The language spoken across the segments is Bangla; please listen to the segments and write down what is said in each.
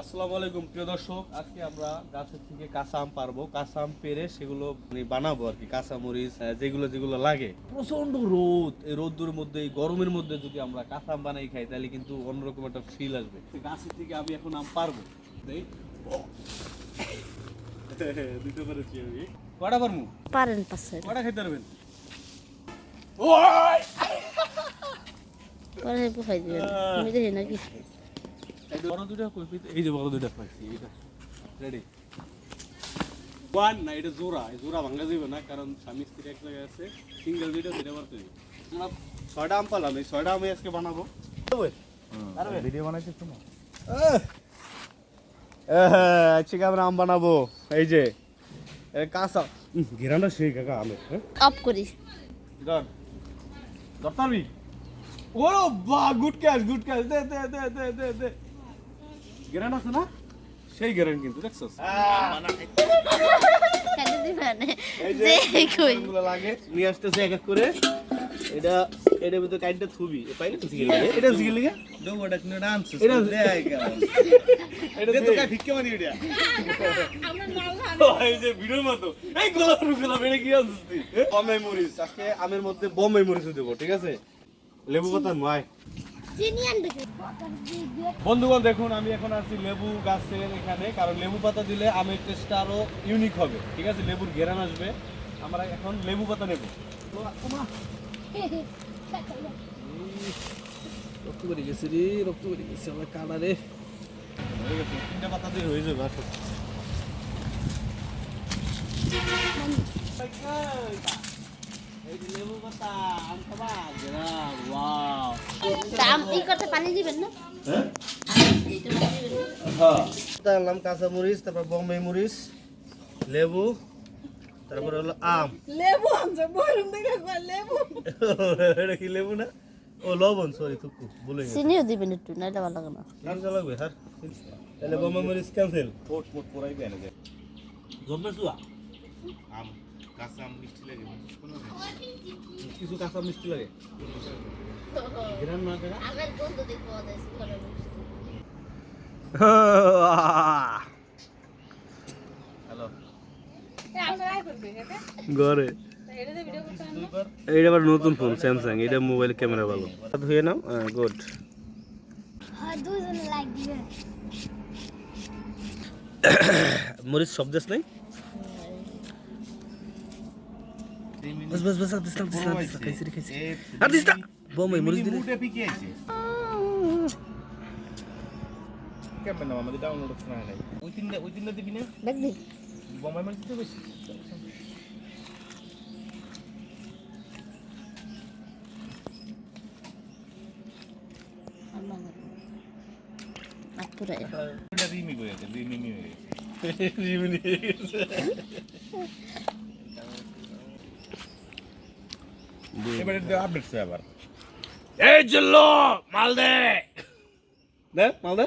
আসসালামু আলাইকুম প্রিয় দর্শক। আজকে আমরা গাছের থেকে কাঁচা আম পারব। কাঁচা আম পেরে সেগুলো মানে বানাবো আর কি কাঁচা মরিচ যেগুলো যেগুলো লাগে। প্রচণ্ড রোদ। এই রোদ্দুর মধ্যে এই গরমের মধ্যে যদি আমরা কাঁচা আম বানাই খাই তাহলে কিন্তু অন্যরকম একটা ফিল আসবে। গাছের থেকে আমি এখন আম পারব। ও। পেরেছি আমি। কটা পারব? পারেন পাশে কটা খেতে পারবেন? পরে পোহাই দিবেন আমি দেখি নাকি বড় দুটা কই এই যে বড় দুটা পাইছি এটা রেডি ওয়ান না এটা জোড়া এই জোড়া ভাঙা যাবে না কারণ স্বামী স্ত্রী এক জায়গায় আছে সিঙ্গেল দুইটা আমরা ছয়টা আম পালাম এই ছয়টা আমি আজকে বানাবো ভিডিও বানাইছিস তোমার আজকে আমরা আম বানাবো এই যে কাঁচা ঘেরানো সেই কাকা আমের হ্যাঁ অফ করি ও বা গুড ক্যাচ গুড ক্যাচ দে দে দে দে দে দে গেরান আছে না? সেই গেরান কিন্তু দেখছস কেন দিবেন এই যে যে কই? গুলো লাগে নিয়ে আসতেছে এক এক করে। এটা এটার ভিতরে কাইটটা থুবি। এ পাইলে তো সিগেল লাগে। এটা সিগেল লাগে? দৌড়টা কিনে ডান্স এটা দেয় এটা তো কাই ভিক্ষা মানি এটা এই যে ভিডিওর মতো। এই গোলা রুগলা বেড়ে কি আনছিস তুই? বম্বে মরিচ আজকে আমের মধ্যে বম্বে মরিচ দেবো ঠিক আছে? লেবু পাতা নয়। বন্ধুগণ দেখুন আমি এখন আছি লেবু গাছের এখানে। কারণ লেবু পাতা দিলে আমের টেস্টটা আরও ইউনিক হবে। ঠিক আছে? লেবুর ঘেরান আসবে। আমরা এখন লেবু পাতা নেব। রক্ত বেরিয়ে গেছে রে রক্ত বেরিয়ে গেছে আমার কাটা রে। হয়ে তিনটা পাতা দিয়ে হয়ে যাবে আসো। লেবু পাতা আম খাবা ঘেরান ওয়াও। দাম ই করতে পানি দিবেন না? হ্যাঁ? না? হ্যাঁ। আনলাম কাঁচা মরিচ তারপর বোম্বে মরিচ লেবু তারপরে হলো আম। লেবু আনছে দেখে কয় লেবু। এটা কি লেবু না? ও লবণ সরি তুকু বলে চিনিও দিবেন একটু নাইলে ভালো লাগে না। যা লাগবে স্যার তাহলে বোম্বে মরিচ ক্যান্সেল পোট পোট পরাই দেয় না জমবে সুয়া আম কাঁচা আম মিষ্টি লাগে। কিছু কাঁচা মিষ্টি লাগে? নতুন ফোন স্যামসাং এটা মোবাইল ক্যামেরা ভালো। ধুয়ে নাও গুড মরিচ সব দেশ নাই? বস বস বস আর দিস না দিস না দিস না খাইছি রে খাইছি আর দিস না বোম্বে মরিচ দিলে মুটে পিকে আছে কেমন নাম আমাদের ডাউনলোড হচ্ছে না নাই ওই তিনটা ওই তিনটা দিবি না দেখবি বোম্বাই মানে দিতে বেশি আর পুরাই এটা রিমি হয়ে গেছে রিমি হয়ে গেছে এবারে আপডেট আবার। এই মাল দে। দে মাল দে।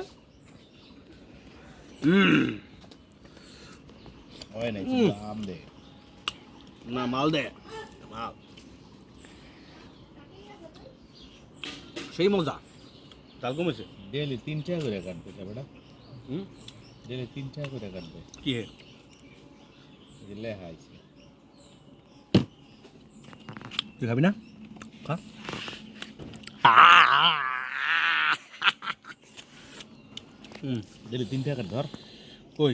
হয় নাই আম দে। না মাল দে। মাল। সেই মজা। চাল কমেছে? ডেলি তিন টাকা করে কাটবে বেটা। হুম? ডেলি তিন টাকা করে কাটবে। কি লেখা আছে তুই খাবি না খা হুম ডেলি তিন টাকা ধর কই